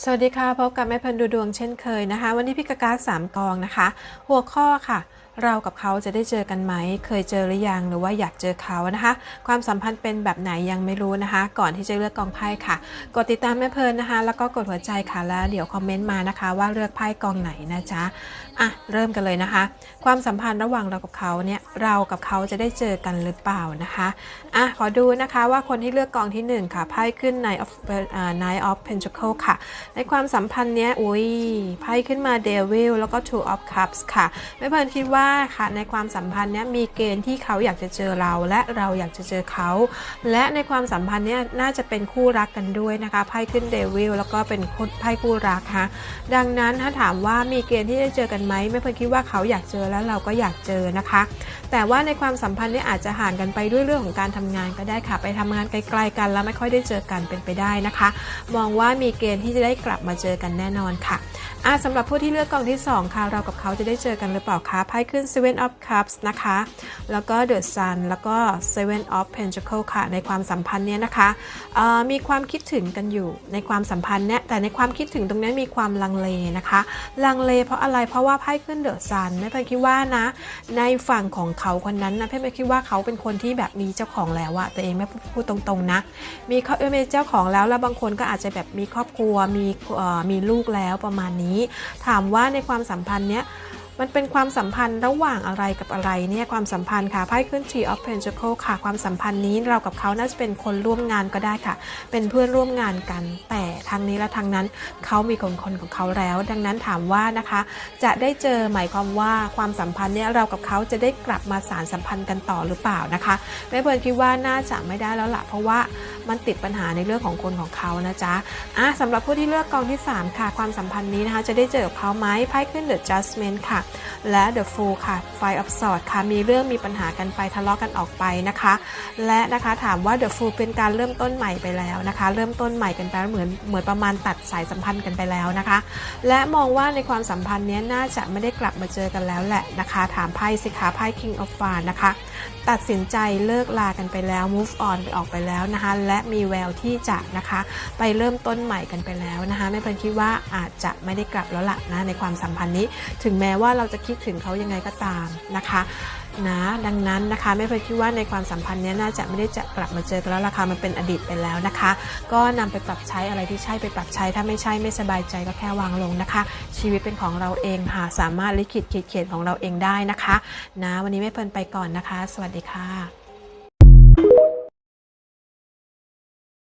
สวัสดีค่ะ พบกับแม่พันดูดวงเช่นเคยนะคะ วันนี้พี่กากาสามกองนะคะ หัวข้อค่ะเรากับเขาจะได้เจอกันไหม เคยเจอหรือยัง หรือว่าอยากเจอเขานะคะ ความสัมพันธ์เป็นแบบไหนยังไม่รู้นะคะ ก่อนที่จะเลือกกองไพ่ค่ะ กดติดตามแม่เพลินนะคะ แล้วก็กดหัวใจค่ะ แล้วเดี๋ยวคอมเมนต์มานะคะ ว่าเลือกไพ่กองไหนนะจ๊ะ อะ เริ่มกันเลยนะคะ ความสัมพันธ์ระหว่างเรากับเขาเนี่ย เรากับเขาจะได้เจอกันหรือเปล่านะคะ อะ ขอดูนะคะว่าคนที่เลือกกองที่หนึ่งค่ะ ไพ่ขึ้น n i g h t of อ่า Knight of Pentacle ค่ะ ในความสัมพันธ์เนี้ย อุ้ย ไพ่ขึ้นมา Devil แล้วก็ Two of Cups ค่ะ แม่เพลินคิดว่าค่ะในความสัมพันธ์เนี้ยมีเกณฑ์ที่เขาอยากจะเจอเราและเราอยากจะเจอเขา และในความสัมพันธ์เนี้ยน่าจะเป็นคู่รักกันด้วยนะคะไพ่ขึ้น Devil แล้วก็เป็นคู่ไพ่คู่รักค่ะดังนั้นถ้าถามว่ามีเกณฑ์ที่จะเจอกันไหมแม่เพลินคิดว่าเขาอยากเจอแล้วเราก็อยากเจอนะคะ แต่ว่าในความสัมพันธ์เนี้อาจจะห่างกันไปด้วยเรื่องของการทำงานก็ได้ค่ะ ไปทำงานไกลๆกันแล้วไม่ค่อยได้เจอกันเป็นไปได้นะคะ มองว่ามีเกณฑ์ที่จะได้กลับมาเจอกันแน่นอนค่ะอะสำหรับผู้ที่เลือกกองที่ 2 ค่ะ เรากับเขาจะได้เจอกันหรือเปล่าคะไพ่ขึ้น Seven of Cups นะคะ แล้วก็ The Sun แล้วก็ Seven of Pentacles ค่ะ ในความสัมพันธ์เนี้ยนะคะ มีความคิดถึงกันอยู่ในความสัมพันธ์เนี้ย แต่ในความคิดถึงตรงนี้มีความลังเลนะคะ ลังเลเพราะอะไร เพราะว่าไพ่ขึ้น The Sun แม่เพื่อนคิดว่านะ ในฝั่งของเขาคนนั้นนะเพื่อนคิดว่าเขาเป็นคนที่แบบมีเจ้าของแล้วอะตัวเองไม่พูดตรงๆนะ มีเขาเออมีเจ้าของแล้วแล้วบางคนก็อาจจะแบบมีครอบครัว มีมีลูกแล้วประมาณนี้ ถามว่าในความสัมพันธ์เนี้ย มันเป็นความสัมพันธ์ระหว่างอะไรกับอะไรเนี่ยความสัมพันธ์ค่ะไพ่ขึ้น Tree of Pentacles ค่ะ ความสัมพันธ์นี้เรากับเขาน่าจะเป็นคนร่วมงานก็ได้ค่ะ เป็นเพื่อนร่วมงานกัน แต่ทางนี้และทางนั้นเขามีคนคนของเขาแล้ว ดังนั้นถามว่านะคะ จะได้เจอหมายความว่าความสัมพันธ์เนี่ยเรากับเขาจะได้กลับมาสารสัมพันธ์กันต่อหรือเปล่านะคะแม่เพิร์นคิดว่าน่าจะไม่ได้แล้วล่ะเพราะว่า มันติดปัญหาในเรื่องของคนของเขานะจ๊ะอะสำหรับผู้ที่เลือกกองที่ 3 ค่ะ ความสัมพันธ์นี้นะคะจะได้เจอกับเขาไหมไพ่ขึ้น The Judgment ค่ะ และ The Fool ค่ะ Five of Swords ค่ะ มีเรื่องมีปัญหากันไปทะเลาะกันออกไปนะคะ และนะคะถามว่า The Fool เป็นการเริ่มต้นใหม่ไปแล้วนะคะ เริ่มต้นใหม่กันไปเหมือนเหมือนประมาณตัดสายสัมพันธ์กันไปแล้วนะคะ และมองว่าในความสัมพันธ์นี้น่าจะไม่ได้กลับมาเจอกันแล้วแหละนะคะ ถามไพ่สิคะไพ่ King of Wands นะคะ ตัดสินใจเลิกลากันไปแล้ว move on ไปออกไปแล้วนะคะและมีแววที่จะนะคะไปเริ่มต้นใหม่กันไปแล้วนะคะแม่เพิร์นคิดว่าอาจจะไม่ได้กลับแล้วล่ะนะในความสัมพันธ์นี้ ถึงแม้ว่าเราจะคิดถึงเขายังไงก็ตามนะคะนะดังนั้นนะคะแม่เพิร์นคิดว่าในความสัมพันธ์นี้น่าจะไม่ได้จะกลับมาเจอกันแล้วราคามันเป็นอดีตไปแล้วนะคะ ก็นำไปปรับใช้อะไรที่ใช่ไปปรับใช้ถ้าไม่ใช่ไม่สบายใจก็แค่วางลงนะคะ ชีวิตเป็นของเราเองค่ะสามารถลิขิตขีดเขียนของเราเองได้นะคะนะวันนี้แม่เพิร์นไปก่อนนะคะ สวัสดีค่ะ